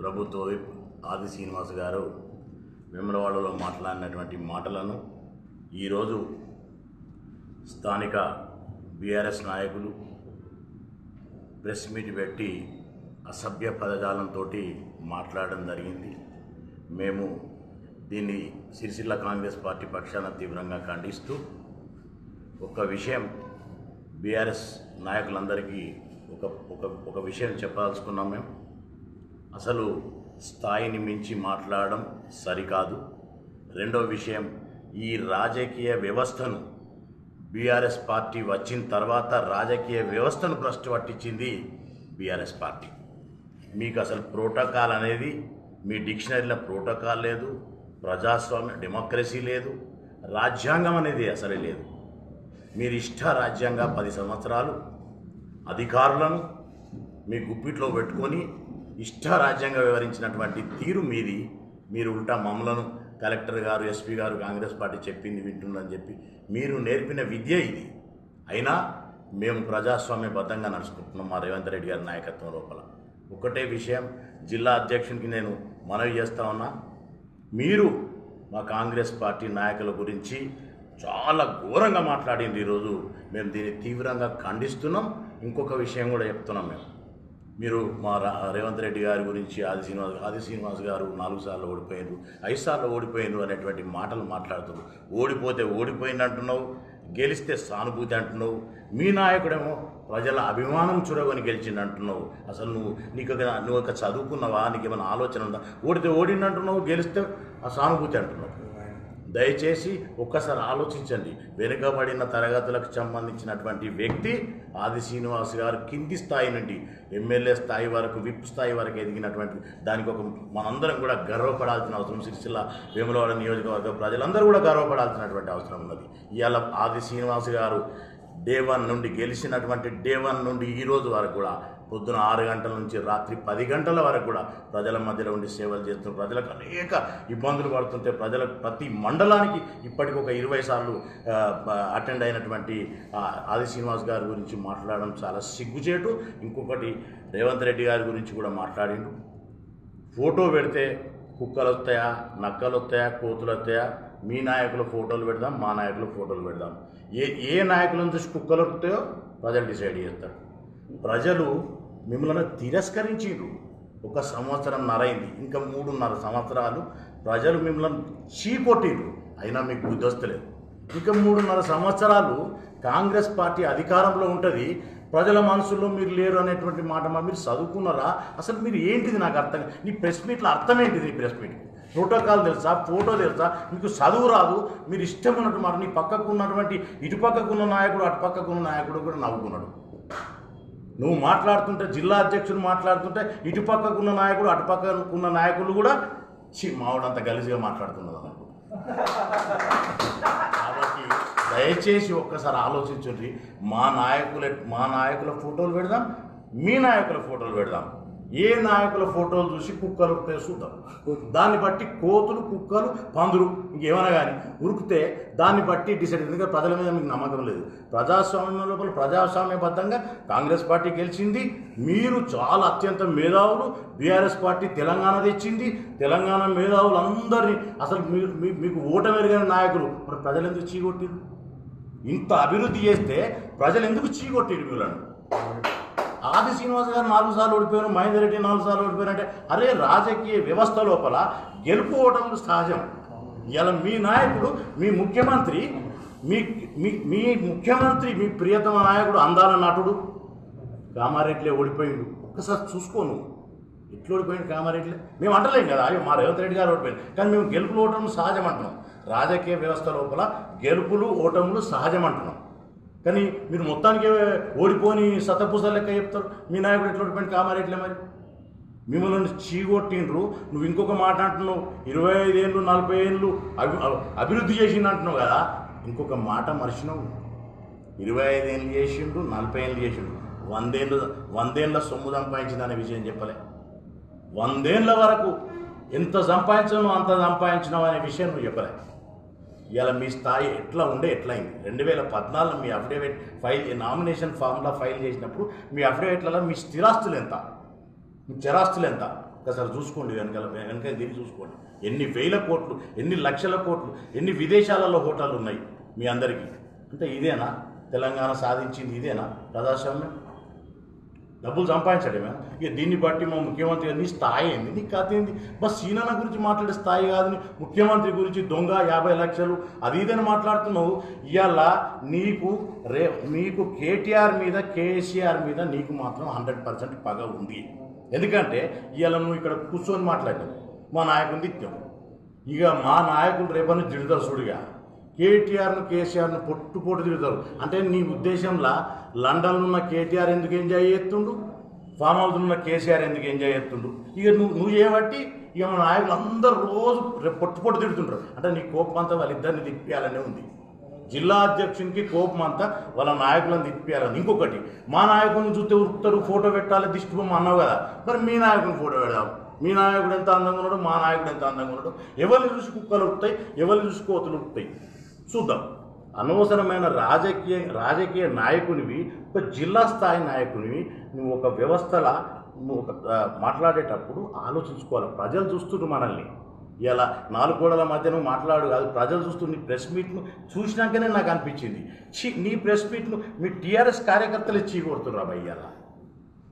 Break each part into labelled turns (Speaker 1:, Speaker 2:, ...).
Speaker 1: ప్రభుత్వ విప్ ఆది శ్రీనివాస్ గారు విమలవాడలో మాట్లాడినటువంటి మాటలను ఈరోజు స్థానిక బీఆర్ఎస్ నాయకులు ప్రెస్ మీట్ పెట్టి అసభ్య పదజాలంతో మాట్లాడడం జరిగింది. మేము దీన్ని సిరిసిల్ల కాంగ్రెస్ పార్టీ పక్షాన తీవ్రంగా ఖండిస్తూ ఒక విషయం బీఆర్ఎస్ నాయకులందరికీ ఒక ఒక ఒక విషయం చెప్పదలుచుకున్నాం మేము. అసలు స్థాయిని మించి మాట్లాడడం సరికాదు. రెండో విషయం ఈ రాజకీయ వ్యవస్థను బీఆర్ఎస్ పార్టీ వచ్చిన తర్వాత రాజకీయ వ్యవస్థను భ్రష్టు పట్టించింది బీఆర్ఎస్ పార్టీ. మీకు అసలు ప్రోటోకాల్ అనేది మీ డిక్షనరీలో ప్రోటోకాల్ లేదు ప్రజాస్వామ్య డెమోక్రసీ లేదు రాజ్యాంగం అనేది అసలే లేదు. మీరు ఇష్ట రాజ్యాంగ పది సంవత్సరాలు అధికారులను మీ గుప్పిట్లో పెట్టుకొని ఇష్టారాజ్యంగా వివరించినటువంటి తీరు మీది. మీరు ఉంటా మమ్మలను కలెక్టర్ గారు ఎస్పీ గారు కాంగ్రెస్ పార్టీ చెప్పింది వింటుందని చెప్పి మీరు నేర్పిన విద్య ఇది. అయినా మేము ప్రజాస్వామ్యబద్ధంగా నడుచుకుంటున్నాం మా రేవంత్ రెడ్డి గారి నాయకత్వం లోపల. ఒకటే విషయం జిల్లా అధ్యక్షునికి నేను మనవి చేస్తా ఉన్నా. మీరు మా కాంగ్రెస్ పార్టీ నాయకుల గురించి చాలా ఘోరంగా మాట్లాడింది ఈరోజు. మేము దీన్ని తీవ్రంగా ఖండిస్తున్నాం. ఇంకొక విషయం కూడా చెప్తున్నాం మేము. మీరు మా రా- రేవంత్ రెడ్డి గారి గురించి ఆది శ్రీనివాస్ ఆది శ్రీనివాస్ గారు నాలుగు సార్లు ఓడిపోయారు ఐదు సార్లు ఓడిపోయినారు అనేటువంటి మాటలు మాట్లాడుతున్నారు. ఓడిపోతే ఓడిపోయింది అంటున్నావు గెలిస్తే సానుభూతి అంటున్నావు మీ నాయకుడేమో ప్రజల అభిమానం చూడగొని గెలిచింది అంటున్నావు అసలు నువ్వు నీకు నువ్వు ఒక చదువుకున్నావా? నీకు ఏమైనా ఆలోచన ఉందా? ఓడితే ఓడింది అంటున్నావు గెలిస్తే ఆ సానుభూతి అంటున్నావు. దయచేసి ఒక్కసారి ఆలోచించండి. వెనుకబడిన తరగతులకు సంబంధించినటువంటి వ్యక్తి ఆది శ్రీనివాస్ గారు కింది స్థాయి నుండి ఎమ్మెల్యే స్థాయి వరకు విప్ స్థాయి వరకు ఎదిగినటువంటి దానికి ఒక మనందరం కూడా గర్వపడాల్సిన అవసరం సిరిసిల్ల వేములవాడ నియోజకవర్గ ప్రజలందరూ కూడా గర్వపడాల్సినటువంటి అవసరం ఉన్నది. ఇవాళ ఆది శ్రీనివాస్ గారు డే వన్ నుండి గెలిచినటువంటి డే వన్ నుండి ఈ రోజు వరకు కూడా పొద్దున ఆరు గంటల నుంచి రాత్రి పది గంటల వరకు కూడా ప్రజల మధ్యలో ఉండి సేవలు చేస్తూ ప్రజలకు అనేక ఇబ్బందులు పడుతుంటే ప్రజలకు ప్రతి మండలానికి ఇప్పటికి ఒక ఇరవై సార్లు అటెండ్ అయినటువంటి ఆది శ్రీనివాస్ గారి గురించి మాట్లాడడం చాలా సిగ్గుచేటు. ఇంకొకటి రేవంత్ రెడ్డి గారి గురించి కూడా మాట్లాడిండు. ఫోటో పెడితే కుక్కలు వస్తాయా నక్కలు వస్తాయా కోతులు వస్తాయా మీ నాయకుల ఫోటోలు పెడదాం మా నాయకుల ఫోటోలు పెడదాం. ఏ ఏ నాయకులను చూసి కుక్కలు వస్తాయో ప్రజలు డిసైడ్ చేస్తారు. ప్రజలు మిమ్మల్ని తిరస్కరించారు ఒక సంవత్సరం నరైంది ఇంకా మూడున్నర సంవత్సరాలు ప్రజలు మిమ్మల్ని చీకొట్టిర్రు. అయినా మీకు బుద్ధి వస్తలేదు. ఇంకా మూడున్నర సంవత్సరాలు కాంగ్రెస్ పార్టీ అధికారంలో ఉంటుంది ప్రజల మనసులో మీరు లేరు అనేటువంటి మాట మీరు చదువుకున్నారా? అసలు మీరు ఏంటిది నాకు అర్థం నీ ప్రెస్ మీట్లో అర్థం ఏంటిది నీ ప్రెస్ మీట్ ప్రోటోకాల్ తెలుసా? ఫోటో తెలుసా? మీకు చదువు రాదు మీరు ఇష్టం ఉన్నట్టు మాట నీ పక్కకు ఉన్నటువంటి ఇటు నాయకుడు అటుపక్కకున్న నాయకుడు కూడా నవ్వుకున్నాడు. నువ్వు మాట్లాడుతుంటే జిల్లా అధ్యక్షుడు మాట్లాడుతుంటే ఇటుపక్కకున్న నాయకుడు అటు ఉన్న నాయకులు కూడా చి మావిడంత గలిజిగా మాట్లాడుతున్నారు అనుకుంటున్నాను దయచేసి ఒక్కసారి ఆలోచించండి. మా నాయకుల మా నాయకుల ఫోటోలు పెడదాం మీ నాయకుల ఫోటోలు పెడదాం. ఏ నాయకుల ఫోటోలు చూసి కుక్కలు ఉరుకుతాయో చూద్దాం. దాన్ని బట్టి కోతులు కుక్కలు పందులు ఇంకేమైనా కానీ ఉరికితే దాన్ని బట్టి డిసైడ్ ఎందుకంటే ప్రజల మీద మీకు నమ్మకం లేదు. ప్రజాస్వామ్యం లోపల ప్రజాస్వామ్యబద్ధంగా కాంగ్రెస్ పార్టీ గెలిచింది. మీరు చాలా అత్యంత మేధావులు. బీఆర్ఎస్ పార్టీ తెలంగాణ తెచ్చింది. తెలంగాణ మేధావులు అందరినీ అసలు మీరు మీ- మీకు ఓటమెరిగిన నాయకులు. మరి ప్రజలు ఎందుకు ఇంత అభివృద్ధి చేస్తే ప్రజలు ఎందుకు చీకొట్టిరు వీళ్ళను? ఆది శ్రీనివాస్ గారు నాలుగు సార్లు ఓడిపోయారు మహేందర్ రెడ్డి నాలుగు సార్లు ఓడిపోయారు అంటే అరే రాజకీయ వ్యవస్థ లోపల గెలుపు ఓటములు సహజం. ఇలా మీ నాయకుడు మీ ముఖ్యమంత్రి మీ మీ ముఖ్యమంత్రి మీ ప్రియతమ నాయకుడు అందాల నటుడు. కామారెడ్డిలే ఓడిపోయిండు. ఒక్కసారి చూసుకోను ఎట్లా ఓడిపోయింది కామారెడ్డిలే? మేము అంటలేం కదా అయ్యో మా రేవంత్ రెడ్డి గారు ఓడిపోయింది కానీ మేము గెలుపులు ఓటములు సహజం అంటున్నాం. రాజకీయ వ్యవస్థ లోపల గెలుపులు ఓటములు సహజం అంటున్నాం కానీ మీరు మొత్తానికి ఓడిపోని సతపూస లెక్క చెప్తారు? మీ నాయకుడు ఎట్లా ఓడిపోయింది ఎట్లే మరి? మిమ్మల్ని చీగొట్టిండ్రు నువ్వు ఇంకొక మాట అంటున్నావు ఇరవై ఐదేళ్ళు నలభై ఏళ్ళు అభి అభివృద్ధి చేసిండు అంటున్నావు కదా? ఇంకొక మాట మర్చినావు? ఇరవై ఐదేళ్ళు చేసిండు నలభై ఏళ్ళు చేసిండు. వందేళ్ళు వందేళ్ళ సొమ్ము సంపాదించిందనే అనే విషయం చెప్పలే. వందేళ్ళ వరకు ఎంత సంపాదించను అంత సంపాదించినావు అనే విషయం నువ్వు చెప్పలే. ఇలా మీ స్థాయి ఎట్లా ఉండే ఎట్లా అయింది రెండు వేల పద్నాలుగులో మీ అఫిడవిట్ ఫైల్ నామినేషన్ ఫామ్లో ఫైల్ చేసినప్పుడు మీ అఫిడవిట్లలో మీ స్థిరాస్తులు ఎంత? మీ చరాస్తులు ఎంత? ఒకసారి చూసుకోండి వెనకాల వెనక తిరిగి చూసుకోండి. ఎన్ని వేల కోట్లు ఎన్ని లక్షల కోట్లు ఎన్ని విదేశాలలో హోటళ్ళు ఉన్నాయి మీ అందరికీ? అంటే ఇదేనా? తెలంగాణ సాధించింది ఇదేనా? ప్రజాస్వామ్యం డబ్బులు సంపాదించడమే ఇక దీన్ని బట్టి మా ముఖ్యమంత్రి గారు, నీ స్థాయి ఏంది? నీ కథ ఏంది? బస్ సీనన్న గురించి మాట్లాడే స్థాయి కాదు ముఖ్యమంత్రి గురించి దొంగ యాభై లక్షలు అది ఇదని మాట్లాడుతున్నావు. ఇవాళ నీకు రే నీకు కేటీఆర్ మీద కేసీఆర్ మీద నీకు మాత్రం హండ్రెడ్ పర్సెంట్ పగ ఉంది. ఎందుకంటే ఇవాళ నువ్వు ఇక్కడ కూర్చొని మాట్లాడినావు మా నాయకుని తిట్టావు. ఇక మా నాయకుడు రేపని తిడతారు చూడుగా. కేటీఆర్ను కేసీఆర్ను పొట్టు పొట్టు తిరుగుతారు అంటే నీ ఉద్దేశంలో లండన్లో ఉన్న కేటీఆర్ ఎందుకు ఎంజాయ్ చేస్తుండు? ఫామ్ హౌస్లో ఉన్న కేసీఆర్ ఎందుకు ఎంజాయ్ చేస్తుండు? ఇక నువ్వు నువ్వు చేయబట్టి ఇక మన నాయకులు అందరూ రోజు పొట్టు పొట్టు తిడుతుంటారు. అంటే నీ కోపం అంతా వాళ్ళిద్దరిని తిప్పియాలనే ఉంది. జిల్లా అధ్యక్షునికి కోపం అంతా వాళ్ళ నాయకులను తిప్పియాలని. ఇంకొకటి మా నాయకుని చూస్తే ఉరుకుతారు ఫోటో పెట్టాలి దిష్టి బొమ్మ అన్నావు కదా. మరి మీ నాయకుని ఫోటో పెడదాం. మీ నాయకుడు ఎంత అందంగా ఉన్నాడు మా నాయకుడు ఎంత అందంగా ఉన్నాడు. ఎవరిని చూసి కుక్కలు ఉరుకుతాయి ఎవరిని చూసి కోతులు ఉరుకుతాయి? చూద్దాం. అనవసరమైన రాజకీయ రాజకీయ నాయకునివి ఒక జిల్లా స్థాయి నాయకునివి నువ్వు ఒక వ్యవస్థల నువ్వు ఒక మాట్లాడేటప్పుడు ఆలోచించుకోవాలి. ప్రజలు చూస్తుండ్రు మనల్ని. ఇలా నాలుగు గోడల మధ్య నువ్వు మాట్లాడు కాదు. ప్రజలు చూస్తూ నీ ప్రెస్ మీట్ను చూసినాకనే నాకు అనిపించింది. నీ ప్రెస్ మీట్ను మీ టీఆర్ఎస్ కార్యకర్తలు చీ అబ్బాయి ఇలా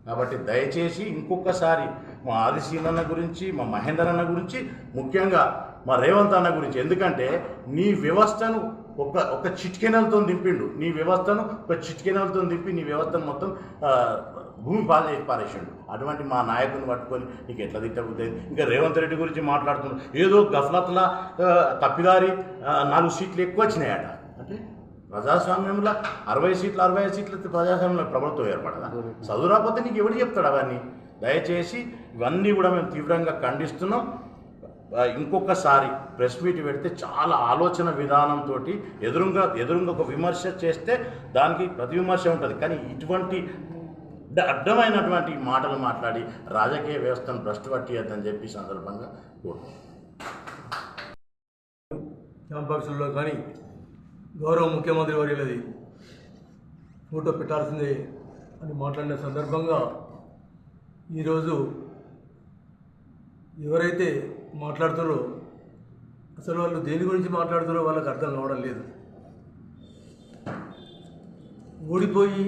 Speaker 1: కాబట్టి దయచేసి ఇంకొకసారి మా ఆదిశీల్ అన్న గురించి మా మహేందర్ అన్న గురించి ముఖ్యంగా మా రేవంత్ అన్న గురించి. ఎందుకంటే నీ వ్యవస్థను ఒక ఒక చిట్కెనలతో దింపిండు నీ వ్యవస్థను ఒక చిట్కెనలతో దింపి నీ వ్యవస్థను మొత్తం భూమి పాలు చేసి పారేసిండు. అటువంటి మా నాయకుని పట్టుకొని నీకు ఎట్లా తిట్టబుద్ది ఇంకా రేవంత్ రెడ్డి గురించి మాట్లాడుతున్నాడు. ఏదో గఫలత్లా తప్పిదారి నాలుగు సీట్లు ఎక్కువ వచ్చినాయట. ప్రజాస్వామ్యంలో అరవై సీట్లు అరవై సీట్లు ప్రజాస్వామ్యంలో ప్రభుత్వం ఏర్పడదా? చదువు రాకపోతే నీకు ఎవడు చెప్తాడు అవన్నీ? దయచేసి ఇవన్నీ కూడా మేము తీవ్రంగా ఖండిస్తున్నాం. ఇంకొకసారి ప్రెస్ మీట్ పెడితే చాలా ఆలోచన విధానంతో ఎదురుగా ఎదురుగా ఒక విమర్శ చేస్తే దానికి ప్రతి విమర్శ ఉంటుంది. కానీ ఇటువంటి అడ్డమైనటువంటి మాటలు మాట్లాడి రాజకీయ వ్యవస్థను భ్రష్టు పట్టియద్దని చెప్పి సందర్భంగా కోరుతున్నాను
Speaker 2: కానీ గౌరవ ముఖ్యమంత్రి వర్యులది ఫోటో పెట్టాల్సిందే అని మాట్లాడిన సందర్భంగా ఈరోజు ఎవరైతే మాట్లాడుతారో అసలు వాళ్ళు దేని గురించి మాట్లాడుతారో వాళ్ళకి అర్థం కావడం లేదు. ఓడిపోయి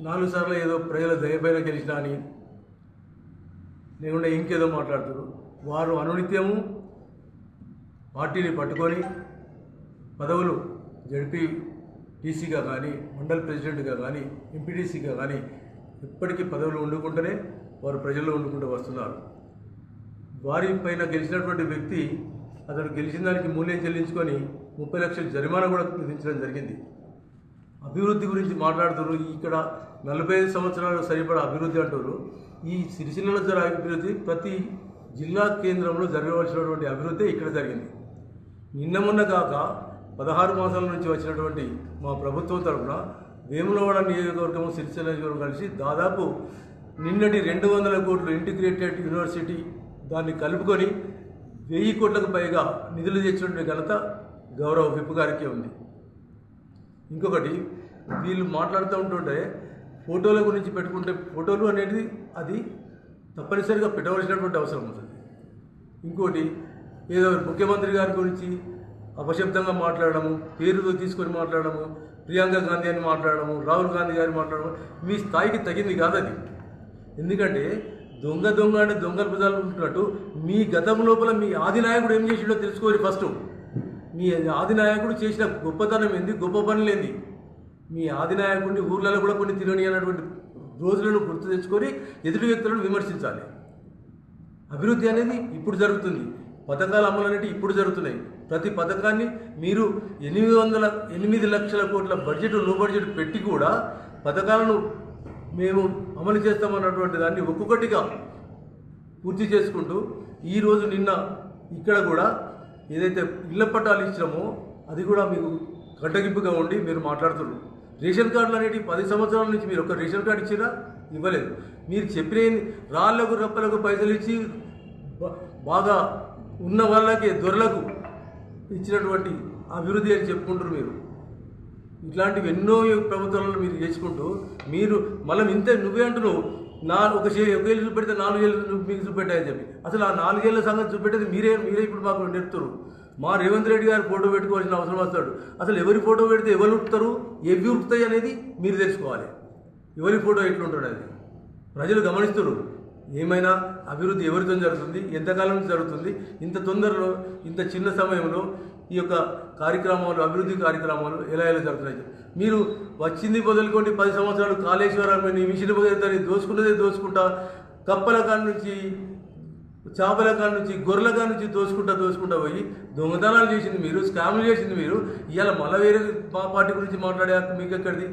Speaker 2: నాలుగు సార్లు ఏదో ప్రజల దయపైన గెలిచినా అని లేకుండా ఇంకేదో మాట్లాడుతారు వారు అనునిత్యము పార్టీని పట్టుకొని పదవులు జడ్పీ టీసీగా కానీ మండల్ ప్రెసిడెంట్గా కానీ ఎంపీటీసీగా కానీ ఇప్పటికీ పదవులు వండుకుంటూనే వారు ప్రజల్లో వండుకుంటూ వస్తున్నారు. వారి పైన గెలిచినటువంటి వ్యక్తి అతను గెలిచిన దానికి మూల్యం చెల్లించుకొని ముప్పై లక్షల జరిమానా కూడా విధించడం జరిగింది. అభివృద్ధి గురించి మాట్లాడుతారు ఇక్కడ నలభై ఐదు సంవత్సరాలు సరిపడా అభివృద్ధి అంటారు ఈ సిరిసిల్లలో జరిగే అభివృద్ధి ప్రతి జిల్లా కేంద్రంలో జరగవలసినటువంటి అభివృద్ధి ఇక్కడ జరిగింది. నిన్న మొన్న కాక పదహారు మాసాల నుంచి వచ్చినటువంటి మా ప్రభుత్వం తరఫున వేములవాడ నియోజకవర్గం సిరిసిల్ల నియోజకవర్గం కలిసి దాదాపు నిన్నటి రెండు వందల కోట్లు ఇంటిగ్రేటెడ్ యూనివర్సిటీ దాన్ని కలుపుకొని వెయ్యి కోట్లకు పైగా నిధులు తెచ్చినటువంటి ఘనత గౌరవ విప్ గారికి ఉంది. ఇంకొకటి వీళ్ళు మాట్లాడుతూ ఉంటుంటే ఫోటోల గురించి పెట్టుకుంటే ఫోటోలు అనేది అది తప్పనిసరిగా పెట్టవలసినటువంటి అవసరం ఉంటుంది. ఇంకోటి ఏదో ముఖ్యమంత్రి గారి గురించి అపశబ్దంగా మాట్లాడడము పేరుతో తీసుకొని మాట్లాడడము ప్రియాంక గాంధీ అని మాట్లాడము రాహుల్ గాంధీ గారిని మాట్లాడడం మీ స్థాయికి తగింది కాదు అది. ఎందుకంటే దొంగ దొంగ అంటే దొంగల ప్రజలు ఉంటున్నట్టు మీ గతం లోపల మీ ఆది నాయకుడు ఏం చేసిండో తెలుసుకోవాలి ఫస్ట్. మీ ఆది నాయకుడు చేసిన గొప్పతనం ఏంది గొప్ప పనులు ఏంది? మీ ఆది నాయకుడిని ఊర్లలో కూడా కొన్ని తిరగని అన్నటువంటి రోజులను గుర్తు తెచ్చుకొని ఎదుటి వ్యక్తులను విమర్శించాలి. అభివృద్ధి అనేది ఇప్పుడు జరుగుతుంది. పథకాల అమలు అనేవి ఇప్పుడు జరుగుతున్నాయి. ప్రతి పథకాన్ని మీరు ఎనిమిది వందల ఎనిమిది లక్షల కోట్ల బడ్జెట్లో బడ్జెట్ పెట్టి కూడా పథకాలను మేము అమలు చేస్తామన్నటువంటి దాన్ని ఒక్కొక్కటిగా పూర్తి చేసుకుంటూ ఈరోజు నిన్న ఇక్కడ కూడా ఏదైతే ఇళ్ళ పట్టాలు ఇచ్చినామో అది కూడా మీకు కట్టగింపుగా ఉండి మీరు మాట్లాడుతున్నారు. రేషన్ కార్డులు అనేవి పది సంవత్సరాల నుంచి మీరు ఒక రేషన్ కార్డు ఇచ్చినా ఇవ్వలేదు. మీరు చెప్పిన రాళ్ళకు రప్పలకు పైసలు ఇచ్చి బాగా ఉన్న వాళ్ళకి దొరలకు ఇచ్చినటువంటి అభివృద్ధి అని చెప్పుకుంటారు మీరు. ఇట్లాంటివి ఎన్నో ప్రభుత్వాలను మీరు చేసుకుంటూ మీరు మళ్ళీ ఇంత నువ్వే అంటున్నావు నా ఒక చే ఒక ఏళ్ళు చూపెడితే నాలుగేళ్ళు మీకు చూపెట్టాయని చెప్పి. అసలు ఆ నాలుగేళ్ళ సంగతి చూపెట్టేది మీరే మీరే ఇప్పుడు మాకు నేర్పుతారు మా రేవంత్ రెడ్డి గారు ఫోటో పెట్టుకోవాల్సిన అవసరం వస్తాడు. అసలు ఎవరి ఫోటో పెడితే ఎవరు ఉరుకుతారు ఎవి ఉరుకుతాయి అనేది మీరు తెలుసుకోవాలి. ఎవరి ఫోటో ఎట్లుంటాడు అది? ప్రజలు గమనిస్తారు ఏమైనా అభివృద్ధి ఎవరితో జరుగుతుంది? ఎంతకాలం నుంచి జరుగుతుంది? ఇంత తొందరలో ఇంత చిన్న సమయంలో ఈ యొక్క కార్యక్రమాలు అభివృద్ధి కార్యక్రమాలు ఎలా ఎలా జరుగుతున్నాయి? మీరు వచ్చింది మొదలుకొని పది సంవత్సరాలు కాళేశ్వరం మిషన్ భగీరథని దోసుకున్నదే దోసుకుంటా కప్పల కాడ నుంచి చేపల కాడ నుంచి గొర్రెల కాడ నుంచి దోసుకుంటా దోసుకుంటా పోయి దొంగతనాలు చేసింది మీరు స్కామ్లు చేసింది మీరు. ఇవాళ మళ్ళీ వేరే మా పార్టీ గురించి మాట్లాడే మీకు ఎక్కడిది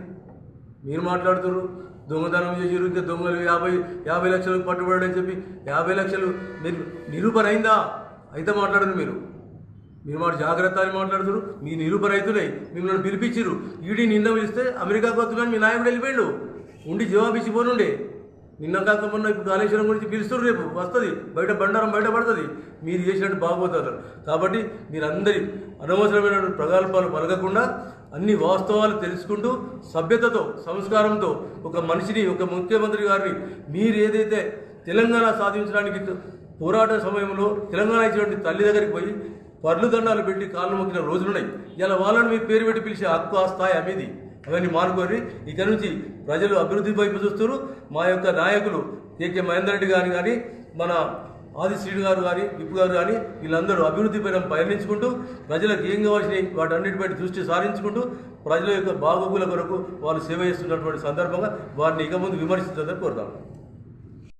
Speaker 2: మీరు మాట్లాడుతున్నారు దొంగతనం చేసి ఇంకా దొంగలు యాభై యాభై లక్షలకు పట్టుబడి అని చెప్పి యాభై లక్షలు మీరు నిరూపణ అయిందా అయితే మాట్లాడరు మీరు. మీరు మాట జాగ్రత్త అని మాట్లాడుతున్నారు మీ నిరూపణ అవుతున్నాయి మిమ్మల్ని పిలిపించారు ఈడీ నిన్న పిలిస్తే అమెరికాకు వస్తున్నాను మీ నాయకుడు వెళ్ళిపోయాడు. ఉండి జవాబు ఇచ్చిపోనుండే నిన్న కాక మొన్న ఇప్పుడు కాళేశ్వరం గురించి పిలుస్తారు రేపు వస్తుంది. బయట బండారం బయట పడుతుంది. మీరు చేసినట్టు బాగుపోతారు కాబట్టి మీరందరి అనవసరమైన ప్రగల్భాలు పలకకుండా అన్ని వాస్తవాలు తెలుసుకుంటూ సభ్యతతో సంస్కారంతో ఒక మనిషిని ఒక ముఖ్యమంత్రి గారిని మీరు ఏదైతే తెలంగాణ సాధించడానికి పోరాట సమయంలో తెలంగాణ ఇచ్చినటువంటి తల్లి దగ్గరికి పోయి పర్లు దండాలు పెట్టి కాళ్ళు మొక్కిన రోజులున్నాయి. ఇలా వాళ్ళని మీ పేరు పెట్టి పిలిచే హక్కు ఆ స్థాయి అనేది అవన్నీ మానుకొని ఇక నుంచి ప్రజలు అభివృద్ధి వైపు చూస్తారు మా యొక్క నాయకులు ఏకే మహేందర్ రెడ్డి గారు కానీ మన ఆది శ్రీడు గారు కానీ విప్పు గారు కానీ వీళ్ళందరూ అభివృద్ధి పైన పయనించుకుంటూ ప్రజలకు ఏం కావాల్సినవి వాటన్నిటిపై దృష్టి సారించుకుంటూ ప్రజల యొక్క బాగోగుల కొరకు వాళ్ళు సేవ చేస్తున్నటువంటి సందర్భంగా వారిని ఇక ముందు విమర్శించాలని కోరుతాను